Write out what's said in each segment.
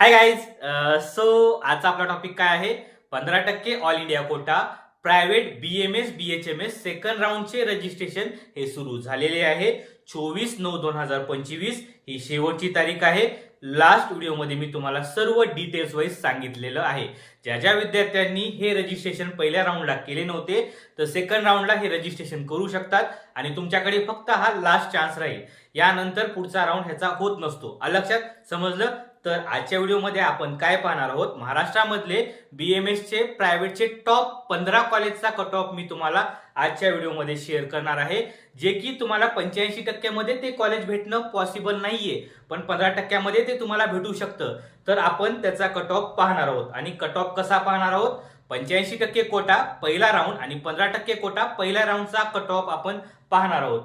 Hi guys so आजचा आपला topic काय आहे? पंधरा टक्के all India quota private B M S B H M S second राऊंडचे registration हे सुरू झालेले आहे. चोवीस नऊ दोन हजार पंचवीस ही शेवटची तारीख आहे. लास्ट व्हिडिओमध्ये मी तुम्हाला सर्व डिटेल्स वाईज सांगितलेलं आहे. ज्या ज्या विद्यार्थ्यांनी हे रजिस्ट्रेशन पहिल्या राऊंडला केले नव्हते तर सेकंड राऊंडला हे रजिस्ट्रेशन करू शकतात आणि तुमच्याकडे फक्त हा लास्ट चान्स राहील. यानंतर पुढचा राऊंड ह्याचा होत नसतो. लक्षात? समजलं? तर आजच्या व्हिडिओमध्ये आपण काय पाहणार आहोत? महाराष्ट्रामधले बी एम एसचे प्रायव्हेटचे टॉप पंधरा कॉलेजचा कट ऑफ मी तुम्हाला आजच्या व्हिडिओमध्ये शेअर करणार आहे. जे की तुम्हाला पंच्याऐंशी टक्क्यामध्ये ते कॉलेज भेटणं पॉसिबल नाहीये पण पंधरा टक्क्यामध्ये ते तुम्हाला भेटू शकतं. तर आपण त्याचा कट ऑफ पाहणार आहोत. आणि कट ऑफ कसा पाहणार आहोत? पंच्याऐंशी टक्के कोटा पहिला राऊंड आणि पंधरा टक्के कोटा पहिल्या राऊंडचा कट ऑफ आपण पाहणार आहोत.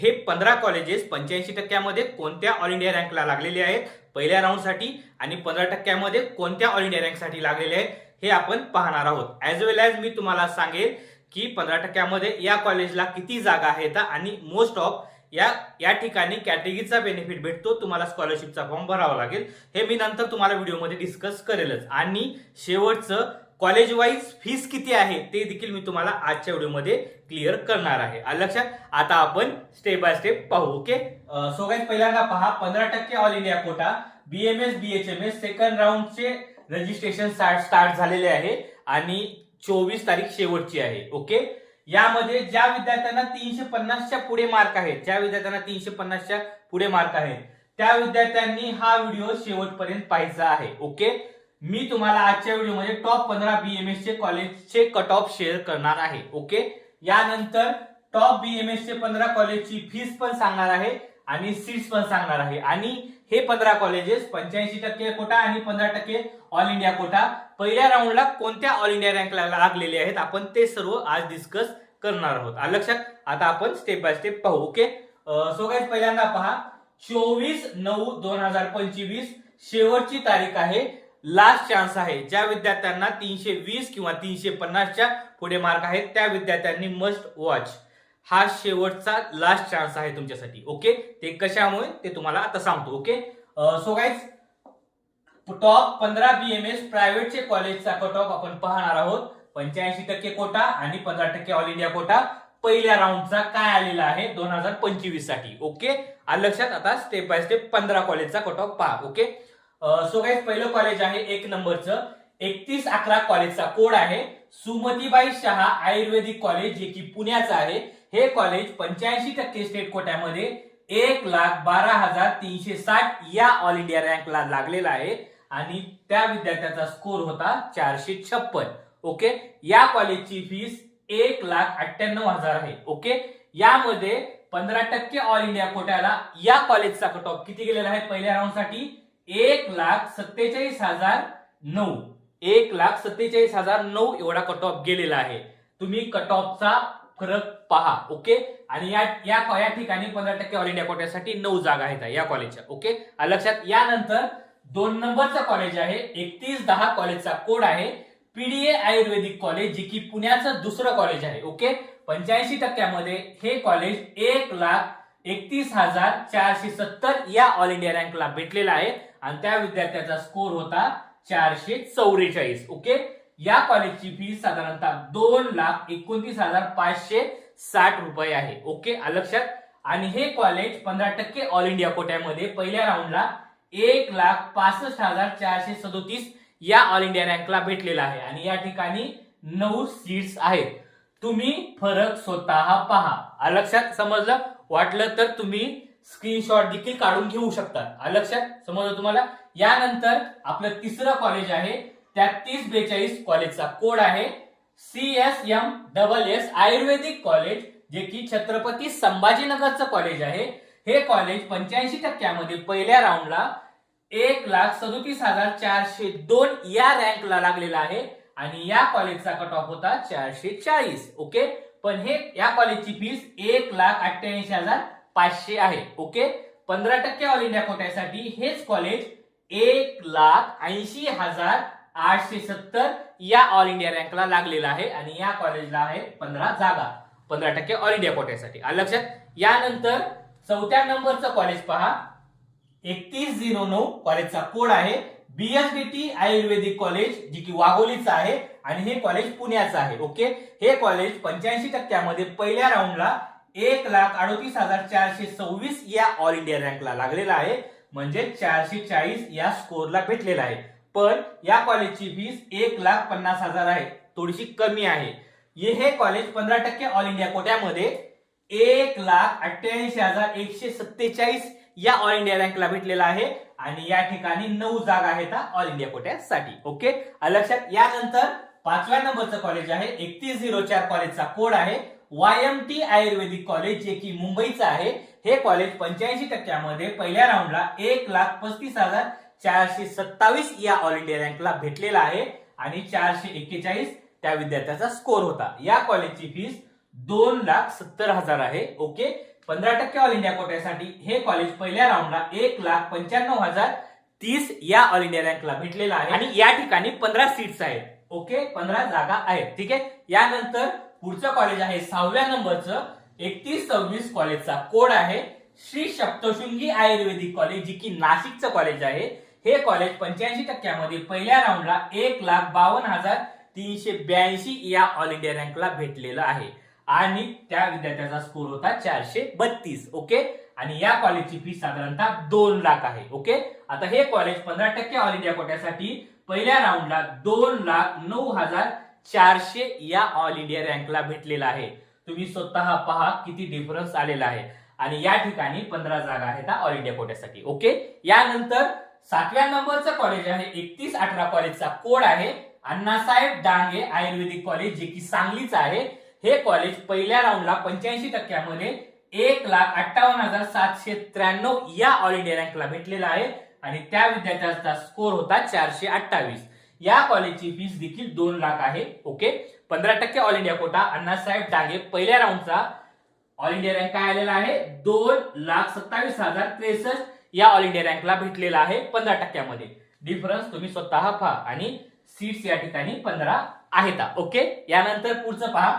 हे पंधरा कॉलेजेस पंच्याऐंशी टक्क्यामध्ये कोणत्या ऑल इंडिया रँकला लागलेले आहेत? पहिल्या राऊंडसाठी आणि पंधरा टक्क्यामध्ये कोणत्या ऑल इंडिया रँकसाठी लागलेले आहेत? हे आपण पाहणार आहोत. ॲज वेल ॲज मी तुम्हाला सांगेल की पंधरा टक्क्यामध्ये या कॉलेजला किती जागा आहेत आणि मोस्ट ऑफ या या ठिकाणी कॅटेगरीचा बेनिफिट भेटतो. तुम्हाला स्कॉलरशिपचा फॉर्म भरावा लागेल. हे मी नंतर तुम्हाला व्हिडिओमध्ये डिस्कस करेलच. आणि शेवटचं कॉलेज वाईज फीस किती आहे ते देखील मी तुम्हाला आजच्या व्हिडिओमध्ये क्लिअर करणार आहे. आलं लक्षात? आता आपण स्टेप बाय स्टेप पाहू ओके सो पहिल्यांदा पहा पंधरा टक्के all India quota BMS BHMS second राऊंडचे registration start झालेले आहे आणि चोवीस तारीख शेवटची आहे ओके यामध्ये ज्या विद्यार्थ्यांना तीनशे पन्नासच्या पुढे मार्क आहेत ज्या विद्यार्थ्यांना तीनशे पन्नासच्या पुढे मार्क आहेत त्या विद्यार्थ्यांनी हा व्हिडिओ शेवटपर्यंत पाहायचा आहे ओके मी तुम्हाला आजच्या व्हिडिओमध्ये टॉप पंधरा बीएमएस चे कॉलेजचे कट ऑफ शेअर करणार आहे ओके यानंतर टॉप बीएमएस चे पंधरा कॉलेजची फीस पण सांगणार आहे आणि सीट्स पण सांगणार आहे. आणि हे पंधरा कॉलेजेस पंच्याऐंशी टक्के कोटा आणि पंधरा टक्के ऑल इंडिया कोटा. पहिल्या राऊंडला कोणत्या ऑल इंडिया रँकला लागलेले आहेत? आपण ते सर्व आज डिस्कस करणार आहोत. लक्षात? आता आपण स्टेप बाय स्टेप पाहू ओके सो काय पहिल्यांदा पहा. चोवीस नऊ दोन हजार पंचवीस शेवटची तारीख आहे. लास्ट चान्स आहे. ज्या विद्यार्थ्यांना तीनशे वीस किंवा तीनशे पन्नासच्या पुढे मार्क आहेत त्या विद्यार्थ्यांनी मस्ट वॉच हा शेवटचा लास्ट चान्स आहे तुमच्यासाठी. ओके ते कशामुळे? ते तुम्हाला आता सांगतो. ओके सो गाईज टॉप पंधरा बीएमएस प्रायव्हेटचे कॉलेजचा कट ऑफ आपण पाहणार आहोत. पंच्याऐंशी टक्के कोटा आणि पंधरा टक्के ऑल इंडिया कोटा पहिल्या राऊंडचा काय आलेला आहे? दोन हजार पंचवीससाठी. ओके लक्षात आता स्टेप बाय स्टेप पंधरा कॉलेजचा कट ऑफ पहा. ओके सो गाईज पहिलं कॉलेज आहे एक नंबरचं. एकतीस अकरा कॉलेजचा कोड आहे. सुमतीबाई शहा आयुर्वेदिक कॉलेज जे की पुण्याचं आहे. हे कॉलेज पंच्याऐंशी टक्के स्टेट कोट्यामध्ये एक लाख बारा हजार तीनशे साठ या ऑल इंडिया रँकला लागलेला आहे. आणि त्या विद्यार्थ्याचा स्कोर होता चारशे छप्पन. ओके या कॉलेजची फीस एक लाख अठ्ठ्याण्णव हजार आहे. ओके यामध्ये पंधरा टक्के ऑल इंडिया कोट्याला या कॉलेजचा कट ऑफ किती गेलेला आहे? पहिल्या राऊंडसाठी एक लाख सत्तेचाळीस हजार नऊ. एक लाख सत्तेचाळीस हजार नऊ एवढा कट ऑफ गेलेला आहे. तुम्ही कट ऑफचा फरक पहा ओके? आणि या या या ठिकाणी पंधरा टक्के ऑल इंडिया कोट्यासाठी नऊ जागा आहेत या कॉलेजच्या ओके? लक्षात यानंतर दोन नंबरचा कॉलेज आहे एकतीस दहा कॉलेजचा कोड आहे पीडीए आयुर्वेदिक कॉलेज जे की पुण्याचं दुसरं कॉलेज आहे ओके? पंच्याऐंशी टक्क्यामध्ये हे कॉलेज एक लाख एकतीस हजार चारशे सत्तर या ऑल इंडिया रँकला भेटलेला आहे. आणि त्या विद्यार्थ्याचा स्कोर होता चारशे चौवेचाळीस. ओके या कॉलेजची फी साधारणतः दोन लाख एकोणतीस हजार पाचशे साठ रुपये आहे. ओके आलं लक्षात? आणि हे कॉलेज पंधरा टक्के ऑल इंडिया कोट्यामध्ये पहिल्या राऊंडला एक लाख पासष्ट हजार चारशे सदोतीस या ऑल इंडिया रँकला भेटलेला आहे. आणि या ठिकाणी नऊ सीट्स आहेत. तुम्ही फरक स्वतः पहा. लक्षात? समजलं? वाटलं तर तुम्ही स्क्रीनशॉट देखील काढून घेऊ शकतात. लक्षात? समजलं तुम्हाला? यानंतर आपलं तिसरं कॉलेज आहे. तेहतीस बेचाळीस कॉलेजचा कोड आहे. C S M double S Ayurvedic college जे की छत्रपती संभाजीनगरचं कॉलेज आहे. हे कॉलेज पंच्याऐंशी टक्क्यामध्ये पहिल्या राऊंडला एक लाख सदोतीस हजार चारशे दोन या रँकला लागलेला आहे. आणि या कॉलेजचा कट ऑफ होता चारशे चाळीस. ओके? पण हे या कॉलेजची फीस एक लाख अठ्ठ्याऐंशी हजार पाचशे आहे. ओके? पंधरा टक्के ऑल इंडिया कोट्यासाठी हेच कॉलेज एक लाख ऐंशी हजार आठशे सत्तर या ऑल इंडिया रँकला लागलेला आहे आणि या कॉलेजला आहे पंधरा जागा. पंधरा टक्के ऑल इंडिया कोट्यासाठी. आलं लक्षात? यानंतर चौथ्या नंबरचं कॉलेज पहा. एकतीस झिरो नऊ कॉलेजचा कोड आहे. बीएसडीटी आयुर्वेदिक कॉलेज जी की वाघोलीचं आहे आणि हे कॉलेज पुण्याचं आहे. ओके? हे कॉलेज पंच्याऐंशी टक्क्यामध्ये पहिल्या राऊंडला एक लाख अडोतीस हजार चारशे सव्वीस या ऑल इंडिया रँकला लागलेला आहे. म्हणजे चारशे चाळीस या स्कोरला भेटलेला आहे. पण या कॉलेजची फीस एक लाख पन्नास हजार आहे. थोडीशी कमी आहे. हे हे कॉलेज पंधरा टक्के ऑल इंडिया कोट्यामध्ये एक लाख अठ्ठ्याऐंशी हजार एकशे सत्तेचाळीस या ऑल इंडिया रँकला भेटलेला आहे. आणि या ठिकाणी नऊ जागा आहेत ऑल इंडिया कोट्यासाठी. ओके? लक्षात यानंतर पाचव्या नंबरचं कॉलेज आहे. एकतीस झिरो चार कॉलेजचा कोड आहे. Y M T Ayurvedic college जे की मुंबईचं आहे हे कॉलेज पंच्याऐंशी टक्क्यामध्ये पहिल्या राऊंडला एक लाख पस्तीस हजार चारशे सत्तावीस या ऑल इंडिया रँकला भेटलेला आहे आणि चारशे एक्केचाळीस त्या विद्यार्थ्याचा स्कोर होता. या कॉलेजची फीस दोन लाख सत्तर हजार आहे. ओके पंधरा टक्के ऑल इंडिया कोट्यासाठी हे कॉलेज पहिल्या राऊंडला एक लाख पंच्याण्णव हजार तीस या ऑल इंडिया रँकला भेटलेला आहे. आणि या ठिकाणी पंधरा सीट्स आहेत. ओके पंधरा जागा आहेत. ठीक आहे? यानंतर पुढचं कॉलेज आहे सहाव्या नंबरचं. एकतीस सव्वीस कॉलेजचा कोड आहे. श्री सप्तशृंगी आयुर्वेदिक कॉलेज जी की नाशिकचं कॉलेज आहे. हे कॉलेज पंच्याऐंशी टक्क्यामध्ये पहिल्या राऊंडला एक लाख बावन्न हजार तीनशे ब्याऐंशी या ऑल इंडिया रँकला भेटलेलं आहे. आणि त्या विद्यार्थ्याचा स्कोर होता चारशे बत्तीस ओके आणि या कॉलेजची फी साधारणतः दोन लाख आहे ओके आता हे कॉलेज पंधरा टक्के ऑल इंडिया कोट्यासाठी पहिल्या राऊंडला दोन लाख नऊ हजार चारशे या ऑल इंडिया रँकला भेटलेला आहे. तुम्ही स्वतः पहा किती डिफरन्स आलेला आहे. आणि या ठिकाणी पंधरा जागा आहेत ऑल इंडिया कोट्यासाठी. ओके यानंतर सातव्या नंबरचं कॉलेज आहे. एकतीस अठरा कॉलेजचा कोड आहे. अण्णासाहेब डांगे आयुर्वेदिक कॉलेज जे की सांगलीचं आहे. हे कॉलेज पहिल्या राऊंडला पंच्याऐंशी टक्क्यामध्ये एक लाख अठ्ठावन्न हजार सातशे त्र्याण्णव या ऑल इंडिया रँकला भेटलेला आहे. आणि त्या विद्यार्थ्याचा स्कोर होता चारशे अठ्ठावीस. या कॉलेजची फीस देखील दोन लाख आहे ओके पंधरा टक्के all India quota Annasaheb Dange पहिल्या राऊंडचा ऑल इंडिया रँक काय आलेला आहे? दोन लाख सत्तावीस हजार त्रेसष्ट या ऑल इंडिया रँकला भेटलेला आहे पंधरा टक्क्यामध्ये. डिफरन्स तुम्ही स्वतः पहा आणि सीट्स या ठिकाणी पंधरा आहेत ओके यानंतर पुढचं पहा.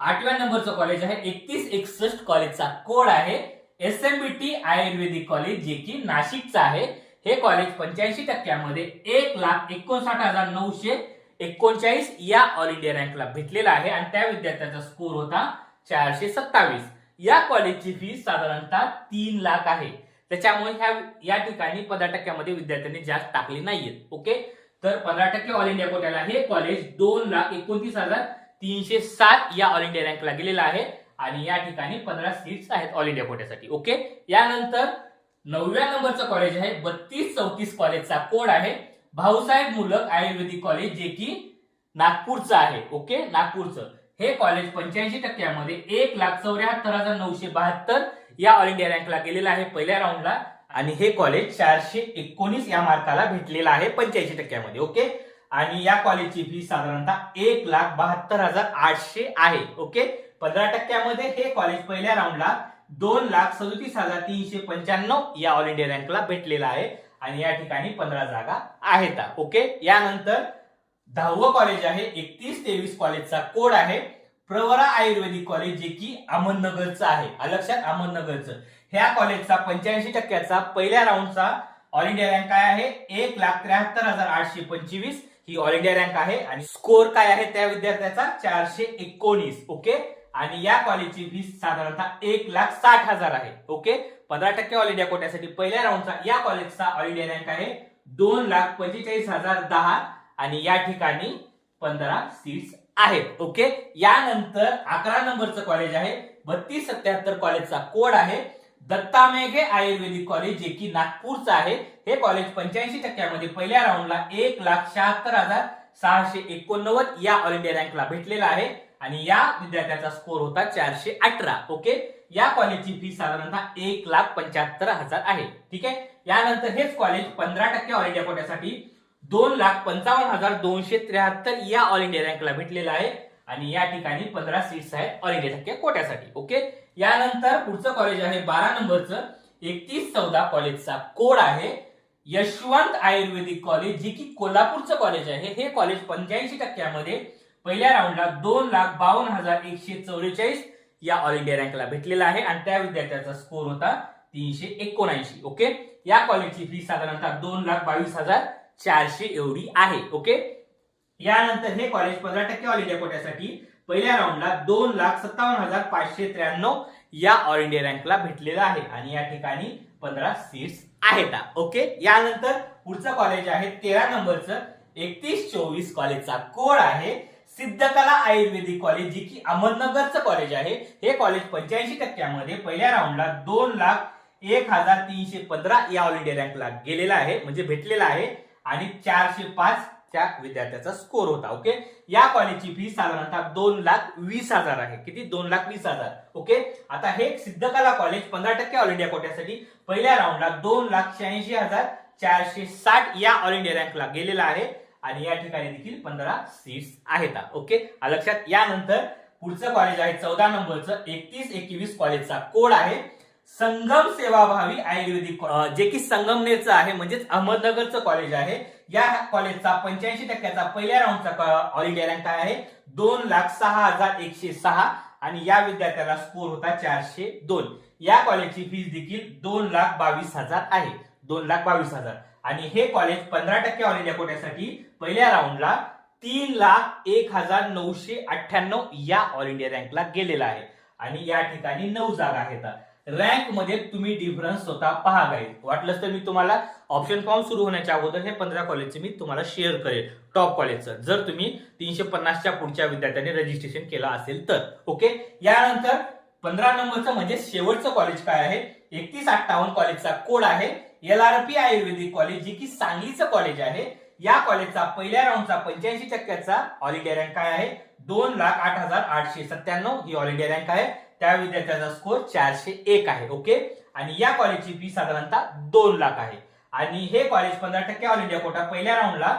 आठव्या नंबरचं कॉलेज आहे एकतीस एकसष्ट कॉलेजचा कोड आहे. S M B T Ayurvedic college जे की नाशिकचा आहे. हे कॉलेज पंच्याऐंशी टक्क्यामध्ये एक लाख एकोणसाठ हजार नऊशे एकोणचाळीस या ऑल इंडिया रँकला भेटलेला आहे. आणि त्या विद्यार्थ्याचा स्कोर होता चारशे सत्तावीस. या कॉलेजची फी साधारणतः तीन लाख आहे. त्याच्यामुळे ह्या या ठिकाणी पंधरा टक्क्यामध्ये विद्यार्थ्यांनी जास्त टाकले नाहीयेत. ओके? तर पंधरा टक्के ऑल इंडिया कोट्याला हे कॉलेज दोन लाख एकोणतीस हजार तीनशे सात या ऑल इंडिया रँकला गेलेला आहे. आणि या ठिकाणी पंधरा सीट्स आहेत ऑल इंडिया कोट्यासाठी. ओके? यानंतर नवव्या नंबरचं कॉलेज आहे बत्तीस चौतीस कॉलेजचा कोड आहे. भाऊसाहेब मुलक आयुर्वेदिक कॉलेज जे की नागपूरचं आहे ओके नागपूरचं. हे कॉलेज पंच्याऐंशी टक्क्यामध्ये एक लाख चौऱ्याहत्तर हजार नऊशे बहात्तर या ऑल इंडिया रँकला गेलेला आहे पहिल्या राऊंडला आणि हे कॉलेज चारशे एकोणीस या मार्काला भेटलेलं आहे पंच्याऐंशी टक्क्यामध्ये ओके आणि या कॉलेजची फी साधारणतः एक लाख बहात्तर हजार आठशे आहे ओके पंधरा टक्क्यामध्ये हे कॉलेज पहिल्या राऊंडला दोन लाख सदोतीस हजार तीनशे पंच्याण्णव या ऑल इंडिया रँकला भेटलेला आहे. आणि या ठिकाणी पंधरा जागा आहेत. ओके? यानंतर दहावं कॉलेज आहे. एकतीस तेवीस कॉलेजचा कोड आहे. प्रवरा आयुर्वेदिक कॉलेज जे की अहमदनगरचं आहे. अलक्षात लक्षात अहमदनगरचं. ह्या कॉलेजचा पंच्याऐंशी टक्क्याचा पहिल्या राऊंडचा ऑल इंडिया रँक काय आहे? एक लाख त्र्याहत्तर हजार आठशे पंचवीस ही ऑल इंडिया रँक आहे. आणि स्कोर काय आहे त्या विद्यार्थ्याचा? चारशे एकोणीस. ओके? आणि या कॉलेजची फीस साधारणतः एक लाख साठ हजार आहे. ओके पंधरा टक्के ऑल इंडिया कोट्यासाठी पहिल्या राऊंडचा या कॉलेजचा ऑल इंडिया रँक आहे दोन लाख पंचेचाळीस हजार दहा आणि या ठिकाणी पंधरा सीट्स आहेत. ओके यानंतर अकरा नंबरचं कॉलेज आहे. बत्तीस सत्याहत्तर कॉलेजचा कोड आहे. दत्ता मेघे आयुर्वेदिक कॉलेज जे की नागपूरचं आहे. हे कॉलेज पंच्याऐंशी टक्क्यामध्ये पहिल्या राऊंडला एक लाख शहात्तर हजार सहाशे एकोणनव्वद या ऑल इंडिया रँकला भेटलेला आहे. आणि या विद्यार्थ्याचा स्कोर होता चारशे अठरा ओके या कॉलेजची फी साधारणतः एक लाख पंच्याहत्तर हजार आहे ठीक आहे? यानंतर हेच कॉलेज पंधरा टक्के ऑल इंडिया कोट्यासाठी दोन लाख पंचावन्न हजार दोनशे त्र्याहत्तर या ऑल इंडिया रँकला भेटलेला आहे. आणि या ठिकाणी पंधरा सीट्स आहेत ऑल इंडिया टक्के कोट्यासाठी ओके यानंतर पुढचं कॉलेज आहे बारा नंबरचं. एकतीस चौदा कॉलेजचा कोड आहे. यशवंत आयुर्वेदिक कॉलेज जे की कोल्हापूरचं कॉलेज आहे. हे कॉलेज पंच्याऐंशी टक्क्यामध्ये पहिल्या राऊंडला दोन लाख बावन्न हजार एकशे चौवेचाळीस या ऑल इंडिया रँकला भेटलेला आहे. आणि त्या विद्यार्थ्याचा स्कोर होता तीनशे एकोणऐंशी. ओके? या कॉलेजची फी साधारणतः दोन लाख बावीस हजार चारशे एवढी आहे. ओके? यानंतर हे कॉलेज पंधरा टक्के ऑल इंडिया कोट्यासाठी पहिल्या राऊंडला दोन लाख सत्तावन्न हजार पाचशे त्र्याण्णव या ऑल इंडिया रँकला भेटलेलं आहे. आणि या ठिकाणी पंधरा सीट्स आहेत. ओके? यानंतर पुढचं कॉलेज आहे. तेरा नंबरचं एकतीस चोवीस कॉलेजचा कोड आहे. सिद्धकला आयुर्वेदिक कॉलेज जी की अहमदनगरचं कॉलेज आहे. हे कॉलेज पंच्याऐंशी टक्क्यामध्ये पहिल्या राऊंडला दोन लाख एक हजार तीनशे पंधरा या ऑल इंडिया रँकला गेलेला आहे म्हणजे भेटलेला आहे. आणि चारशे पाच त्या विद्यार्थ्याचा स्कोर होता ओके या कॉलेजची फी साधारणतः दोन लाख वीस हजार आहे. किती? दोन लाख वीस हजार ओके आता हे सिद्धकला कॉलेज पंधरा टक्के ऑल इंडिया कोट्यासाठी पहिल्या राऊंडला दोन लाख शहाऐंशी हजार चारशे साठ या ऑल इंडिया रँकला गेलेला आहे. आणि या ठिकाणी देखील पंधरा सीट्स आहेत. ओके? लक्षात यानंतर पुढचं कॉलेज आहे चौदा नंबरचं एकतीस एकवीस कॉलेजचा कोड आहे. संगम सेवाभावी आयुर्वेदिक जे की संगमनेरचं आहे म्हणजेच अहमदनगरचं कॉलेज आहे. या कॉलेजचा पंच्याऐंशी टक्क्याचा पहिल्या राऊंडचा ऑल इंडिया रँक काय आहे? दोन लाख सहा हजार एकशे सहा. आणि या विद्यार्थ्याला स्कोर होता चारशे दोन. या कॉलेजची फीस देखील दोन लाख बावीस हजार आहे. दोन लाख बावीस हजार. आणि हे कॉलेज पंधरा टक्के ऑल इंडिया कोट्यासाठी पहिल्या राऊंडला तीन लाख एक हजार नऊशे अठ्ठ्याण्णव या ऑल इंडिया रँकला गेलेला आहे. आणि या ठिकाणी नऊ जागा आहेत. रँकमध्ये तुम्ही डिफरन्स स्वतः पहा गाईड वाटलंच तर मी तुम्हाला ऑप्शन फॉर्म सुरू होण्याच्या अगोदर हे पंधरा कॉलेजचे मी तुम्हाला शेअर करेल. टॉप कॉलेजचं जर तुम्ही तीनशे पन्नासच्या पुढच्या विद्यार्थ्यांनी रजिस्ट्रेशन केलं असेल तर. ओके यानंतर पंधरा नंबरचं म्हणजे शेवटचं कॉलेज काय आहे? एकतीस अठ्ठावन्न कॉलेजचा कोड आहे. L R P Ayurvedic college जे की सांगलीचं कॉलेज आहे. या कॉलेजचा पहिल्या राऊंडचा पंच्याऐंशी टक्क्याचा ऑल इंडिया रँक काय आहे? दोन लाख आठ हजार आठशे सत्त्याण्णव ही ऑल इंडिया रँक आहे. त्या विद्यार्थ्याचा स्कोर चारशे एक आहे ओके आणि या कॉलेजची फी साधारणतः दोन लाख आहे. आणि हे कॉलेज पंधरा टक्के ऑल इंडिया कोटा पहिल्या राऊंडला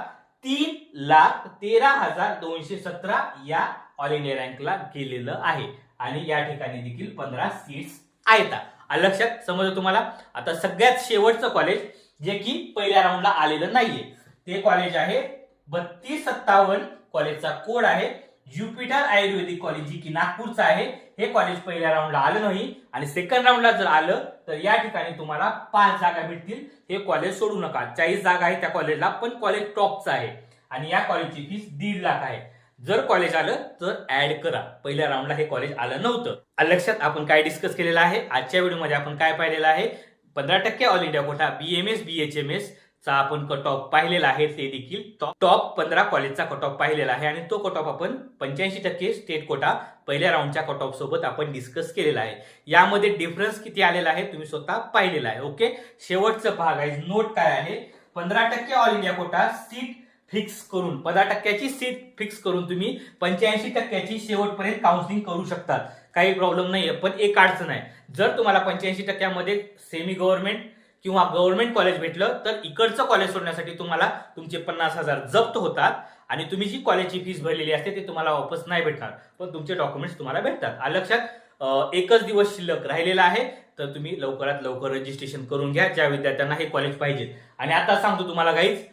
तीन लाख तेरा हजार दोनशे सतरा या ऑल इंडिया रँकला गेलेलं आहे. आणि या ठिकाणी देखील पंधरा सीट्स आहेत. लक्षात? समजलं तुम्हाला? आता सगळ्यात शेवटचं कॉलेज जे की पहिल्या राऊंडला आलेलं नाहीये. ते कॉलेज आहे बत्तीस सत्तावन्न कॉलेजचा कोड आहे. ज्युपिटर आयुर्वेदिक कॉलेज जी की नागपूरचं आहे. हे कॉलेज पहिल्या राऊंडला आलं नाही. आणि सेकंड राऊंडला जर आलं तर या ठिकाणी तुम्हाला पाच जागा भेटतील. हे कॉलेज सोडू नका. चाळीस जागा आहे त्या कॉलेजला पण कॉलेज टॉपचं आहे. आणि या कॉलेजची फीस दीड लाख आहे. जर कॉलेज आलं तर ऍड करा. पहिल्या राऊंडला हे कॉलेज आलं नव्हतं. लक्षात आपण काय डिस्कस केलेलं आहे? आजच्या व्हिडिओमध्ये आपण काय पाहिलेलं आहे? पंधरा टक्के all India quota BMS BHMS चा आपण कट ऑफ पाहिलेला आहे ते देखील टॉप पंधरा कॉलेजचा कट ऑफ पाहिलेला आहे. आणि तो कट ऑफ आपण पंच्याऐंशी टक्के स्टेट कोटा पहिल्या राऊंडच्या कट ऑफ सोबत आपण डिस्कस केलेला आहे. यामध्ये डिफरन्स किती आलेला आहे? तुम्ही स्वतः पाहिलेला आहे. ओके शेवटचं भाग आहे. नोट काय आहे? पंधरा टक्के all India quota seat fix करून पंधरा टक्क्याची सीट फिक्स करून तुम्ही पंच्याऐंशी टक्क्याची शेवटपर्यंत काउन्सिलिंग करू शकतात. काही प्रॉब्लेम नाही आहे पण एक अडचण आहे. जर तुम्हाला पंच्याऐंशी टक्क्यामध्ये सेमी गव्हर्नमेंट किंवा गव्हर्नमेंट कॉलेज भेटलं तर इकडचं कॉलेज सोडण्यासाठी तुम्हाला तुमचे पन्नास हजार जप्त होतात आणि तुम्ही जी कॉलेजची फीस भरलेली असते ते तुम्हाला वापस नाही भेटणार. पण तुमचे डॉक्युमेंट्स तुम्हाला भेटतात. आ लक्षात एकच दिवस शिल्लक राहिलेला आहे तर तुम्ही लवकरात लवकर रजिस्ट्रेशन करून घ्या ज्या विद्यार्थ्यांना हे कॉलेज पाहिजे. आणि आता सांगतो तुम्हाला गाईज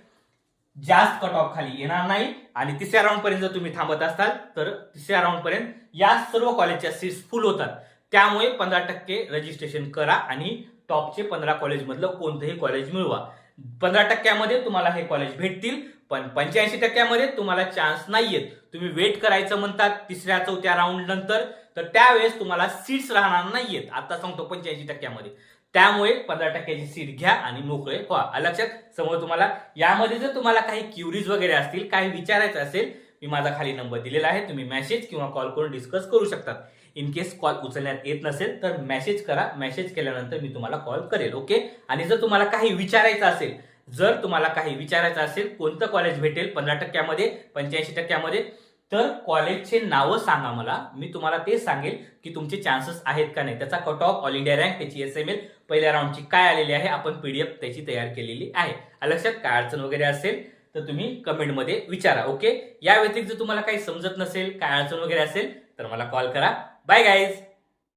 जास्त कट ऑफ खाली येणार नाही. आणि तिसऱ्या राऊंड पर्यंत जर तुम्ही थांबत असाल तर तिसऱ्या राऊंड पर्यंत या सर्व कॉलेजच्या सीट्स फुल होतात. त्यामुळे पंधरा टक्के रजिस्ट्रेशन करा आणि टॉपचे पंधरा कॉलेजमधलं कोणतंही कॉलेज मिळवा. पंधरा टक्क्यामध्ये तुम्हाला हे कॉलेज भेटतील पण पंच्याऐंशी टक्क्यामध्ये तुम्हाला चान्स नाहीयेत. तुम्ही वेट करायचं म्हणतात तिसऱ्या चौथ्या राऊंड नंतर तर त्यावेळेस तुम्हाला सीट्स राहणार नाहीयेत. आता सांगतो पंच्याऐंशी टक्क्यामध्ये. त्यामुळे पंधरा टक्क्याची सीट घ्या आणि मोकळे व्हा. लक्षात? समोर तुम्हाला यामध्ये जर तुम्हाला काही क्युरीज वगैरे असतील काही विचारायचं असेल मी माझा खाली नंबर दिलेला आहे. तुम्ही मेसेज किंवा कॉल करून डिस्कस करू शकतात. इन केस कॉल उचलण्यात येत नसेल तर मेसेज करा. मेसेज केल्यानंतर मी तुम्हाला कॉल करेल ओके आणि जर तुम्हाला काही विचारायचं असेल जर तुम्हाला काही विचारायचं असेल कोणतं कॉलेज भेटेल पंधरा टक्क्यामध्ये पंच्याऐंशी टक्क्यामध्ये तर कॉलेजचे नावं सांगा मला. मी तुम्हाला ते सांगेल की तुमचे चान्सेस आहेत का नाही. त्याचा cut off all India rank त्याची एस एम एल पहिल्या राऊंडची काय आलेली आहे आपण पीडीएफ त्याची तयार केलेली आहे. लक्षात काय अडचण वगैरे असेल तर तुम्ही कमेंटमध्ये विचारा ओके या व्यतिरिक्त तुम्हाला काही समजत नसेल काय अडचण वगैरे असेल तर मला कॉल करा. Bye guys